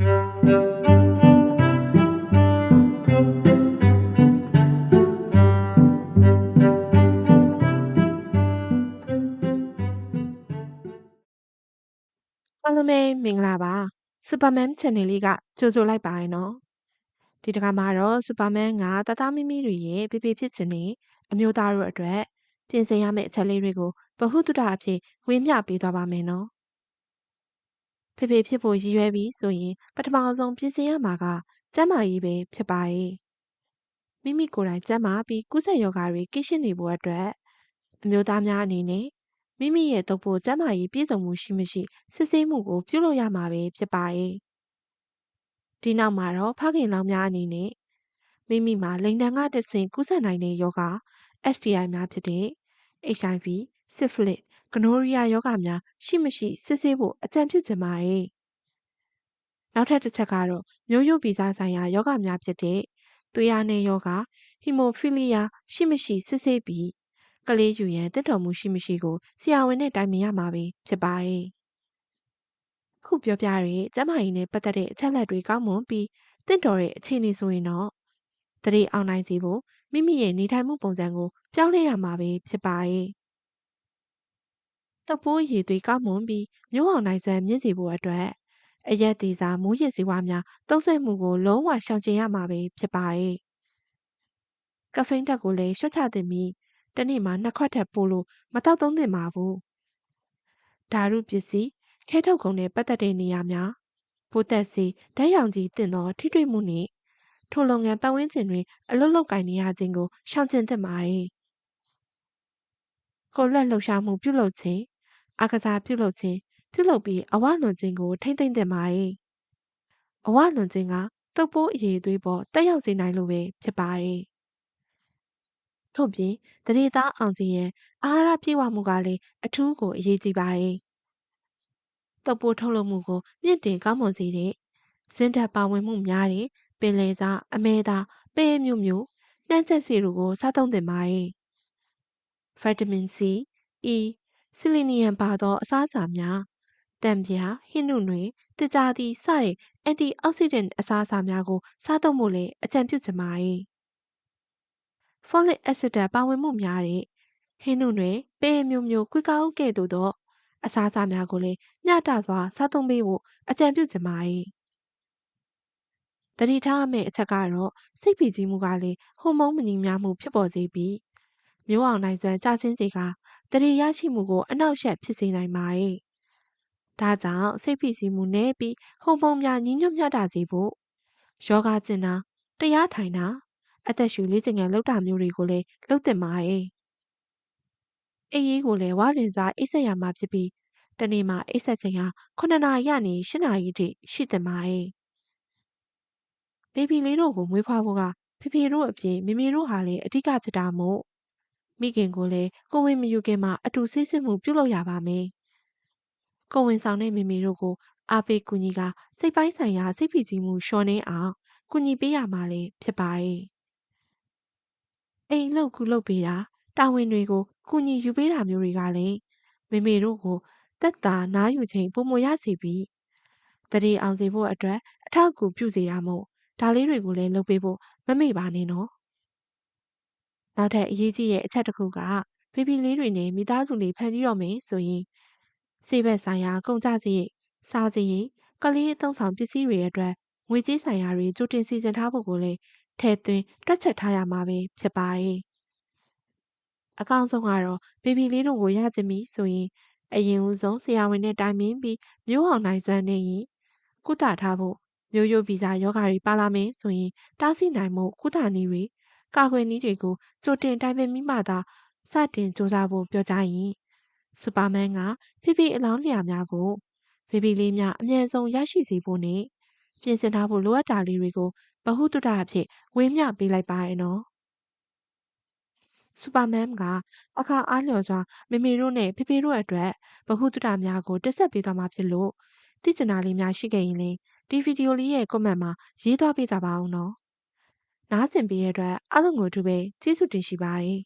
အားလုံးပဲမင်္ဂလာပါစူပါမန် channel လေးကကြိုဆိုလိုက်ပါရနော်ဒီတစ်ခါမှာတော့စူပါမန်ကတသားမိမိတွေရဲ့ဖေဖေဖြစ်ခြင်းနဲ့အမျိုးသားတို့အတွက်ပြင်ဆင်ရမယ့်အချက်လေးတွေကိုဗဟုသုတအဖြစ်ဝေမျှပေးသွားပါမယ်နော် ဖေဖေဖြစ်ဖို့ရည်ရွယ်ပြီးဆိုရင်ပထမဆုံးပြင်ဆင်ရမှာကကျန်းမာရေးပဲဖြစ်ပါရဲ့မိမိကိုယ်တိုင်ကျန်းမာပြီးကုသယောဂါတွေကိရှင်းနေဖို့အတွက်အမျိုးသားများအနေနဲ့မိမိရဲ့တုပ်ဖို့ကျန်းမာရေးပြည့်စုံမှုရှိမရှိစစ်ဆေးမှုကိုပြုလုပ်ရမှာပဲဖြစ်ပါရဲ့ဒီနောက်မှာတော့ဖခင်လောင်များအနေနဲ့မိမိမှာလိန်တန်ကတဆင့်ကူးစက်နိုင်တဲ့ယောဂ STI များဖြစ်တဲ့ HIV, syphilis, gonorrhea ယောဂများရှိမရှိစစ်ဆေးဖို့အကြံပြုချင်ပါရဲ့နောက်ထပ်တစ်ချက်ကတော့မျိုးရိုးဗီဇဆိုင်ရာယောဂများဖြစ်တဲ့သွေးအားနည်းယောဂ hemophilia ရှိမရှိစစ်ဆေးပြီးကလေးယူရန်တင့်တော်မှုရှိမရှိကိုဆရာဝန်နဲ့တိုင်ပင်ရမှာပဲဖြစ်ပါရဲ့ခုပြောပြတဲ့ကျမကြီးနဲ့ပတ်သက်တဲ့အချက်လက်တွေကောင်းမွန်ပြီးတင့်တော်တဲ့အခြေအနေဆိုရင်တော့တရေအောင်နိုင်စီဖို့မိမိရဲ့နေထိုင်မှုပုံစံကိုပြောင်းလဲရမှာပဲဖြစ်ပါရဲ့ တပိုးရည်သွေးကောင်းမွန်ပြီးမျိုးအောင်နိုင်စွမ်းမြင့်စီဖို့အတွက်အရက်သေးစားမူးယစ်စေဝါများသုံးဆွဲမှုကိုလုံးဝရှောင်ကျဉ်ရမှာပဲဖြစ်ပါရဲ့ကဖိန်းတက်ကိုလည်းရှော့ချသင့်ပြီးတနေ့မှာနှစ်ခွက်ထက်ပိုလို့မတောက်သုံးသင့်ပါဘူးဓာရုပစ္စည်းခဲထုတ်ကုန်နဲ့ပတ်သက်တဲ့နေရာများပိုးသက်စီဓာတ်ရောင်ကြီးတင်သောထိတွေ့မှုနှင့်ထိုလုပ်ငန်းပတ်ဝန်းကျင်တွင်အလုတ်လောက်ကင်နေရခြင်းကိုရှောင်ကျဉ်သင့်ပါ၏ကိုလက်လှူရှာမှုပြုလုပ်ခြင်း အကစားပြုလုပ်ခြင်းပြုလုပ်ပြီးအဝလွန်ခြင်းကိုထိမ့်သိမ့်သင့်ပါ၏အဝလွန်ခြင်းကတုပ်ပိုးအရေးသွေးပေါ်တက်ရောက်စေနိုင်လို့ပဲဖြစ်ပါ၏ထို့ပြင်တရေသားအောင်စီရင်အာဟာရပြည့်ဝမှုကလည်းအထူးကိုအရေးကြီးပါ၏တုပ်ပိုးထုတ်လုပ်မှုကိုမြင့်တင်ကောင်းမွန်စေတဲ့ဇင်းဓာတ်ပါဝင်မှုများတဲ့ပင်လယ်စာအမဲသားပဲမျိုးမျိုးနှမ်းချက်စီတို့ကိုစားသုံးသင့်ပါ၏ဗီတာမင် C, E, ဆီလီနီယမ်ပါသောအစားအစာများတံပြားဟင်းနုနွေတကြသည်စတဲ့အန်တီအောက်ဆီဒန့်အစားအစာများကိုစားသုံးဖို့လည်းအကြံပြုချင်ပါ၏ဖောလစ်အက်ဆစ်ဓာတ်ပါဝင်မှုများတဲ့ဟင်းနုနွေပဲမျိုးမျိုးကွေကောင်းကဲ့သို့သောအစားအစာများကိုလည်းမျှတစွာစားသုံးပေးဖို့အကြံပြုချင်ပါ၏တတိထားမယ့်အချက်ကတော့စိတ်ဖိစီးမှုကလည်းဟော်မုန်းမညီမျှမှုဖြစ်ပေါ်စေပြီးမျိုးအောင်နိုင်စွမ်းကြာဆင်းစေက တရေရရှိမှုကိုအနောက်ရှက်ဖြစ်စေနိုင်ပါ၏ဒါကြောင့်စိတ်ဖိစီးမှုနဲ့ပြီးဟော်မုန်းများညီညွတ်မျှတစေဖို့ယောဂကျင့်တာတရားထိုင်တာအသက်ရှူလေ့ကျင့်ခန်းလုပ်တာမျိုးတွေကိုလည်းလုပ်သင့်ပါ၏အေးရေးကိုလည်းဝါရင်စားအိတ်ဆက်ရမှာဖြစ်ပြီးတနေ့မှာအိတ်ဆက်ချိန်ဟာ9နာရီကနေ10နာရီထိရှိသင့်ပါ၏ဘေဘီလေးတို့ကိုမွေးဖွားဖို့ကဖေဖေတို့အပြင်မေမေတို့ဟာလည်းအဓိကဖြစ်တာမို့ မိခင်ကိုလည်းကိုဝင်မယူခင်မှာအတူဆေးစစ်မှုပြုလုပ်ရပါမယ်။ကိုဝင်ဆောင်တဲ့မေမေတို့ကိုအားပေးကူညီကစိတ်ပိုင်းဆိုင်ရာစိတ်ဖိစီးမှုလျှော့နှင်းအောင်ကူညီပေးရမှာလည်းဖြစ်ပါရဲ့။အိမ်လောက်ကူလုပ်ပေးတာတာဝန်တွေကိုကူညီယူပေးတာမျိုးတွေကလည်းမေမေတို့ကိုတက်တာနားယူချိန်ပုံမရစေပြီးတရေအောင်စေဖို့အတွက်အထောက်အကူပြုစေတာမို့ဒါလေးတွေကိုလည်းလုပ်ပေးဖို့မမေ့ပါနဲ့နော် နောက်ထပ်အရေးကြီးတဲ့အချက်တစ်ခုကဖေဖီလေးတွေနဲ့မိသားစုလေးဖန်ပြီးတော့မယ်ဆိုရင်စေဘက်ဆိုင်ရာကုန်ကြစရိတ်စားစရိတ်ကလေးအသုံးဆောင်ပစ္စည်းတွေအတွက်ငွေကြေးဆိုင်ရာတွေကြိုတင်စီစဉ်ထားဖို့ကိုလည်းထည့်သွင်းတွက်ချက်ထားရမှာပဲဖြစ်ပါရဲ့အကောင့်ဆုံးကတော့ဘေဘီလေးတို့ကိုရချင်ပြီဆိုရင်အရင်ဦးဆုံးဆရာဝန်နဲ့တိုင်ပင်ပြီးမျိုးအောင်နိုင်စွမ်းနေရင်ကုသထားဖို့မျိုးရိုးဗီဇယောဂါတွေပါလာမယ်ဆိုရင်တားဆီးနိုင်မှုကုသနည်းတွေ ကာကွယ်နည်းတွေကိုကြိုတင်တိုင်ပင်မိမှသာစတင်စူးစမ်းဖို့ပြောကြရင်စူပါမန်ကဖိဖိအလောင်းလျာများကိုဖေဖေလေးများအမြန်ဆုံးရရှိစေဖို့နဲ့ပြင်ဆင်ထားဖို့လိုအပ်တာလေးတွေကိုဗဟုသုတအဖြစ်ဝေမျှပေးလိုက်ပါရဲ့နော်စူပါမန်ကအခါအားလျော်စွာမေမေတို့နဲ့ဖေဖေတို့အတွက်ဗဟုသုတများကိုတက်ဆက်ပေးသွားမှာဖြစ်လို့သိချင်တာလေးများရှိခဲ့ရင်လည်းဒီဗီဒီယိုလေးရဲ့ comment မှာရေးသွားပေးကြပါအောင်နော် နားဆင်ပေးတဲ့အတွက်အားလုံးကိုအထူးပဲကျေးဇူးတင်ရှိပါတယ်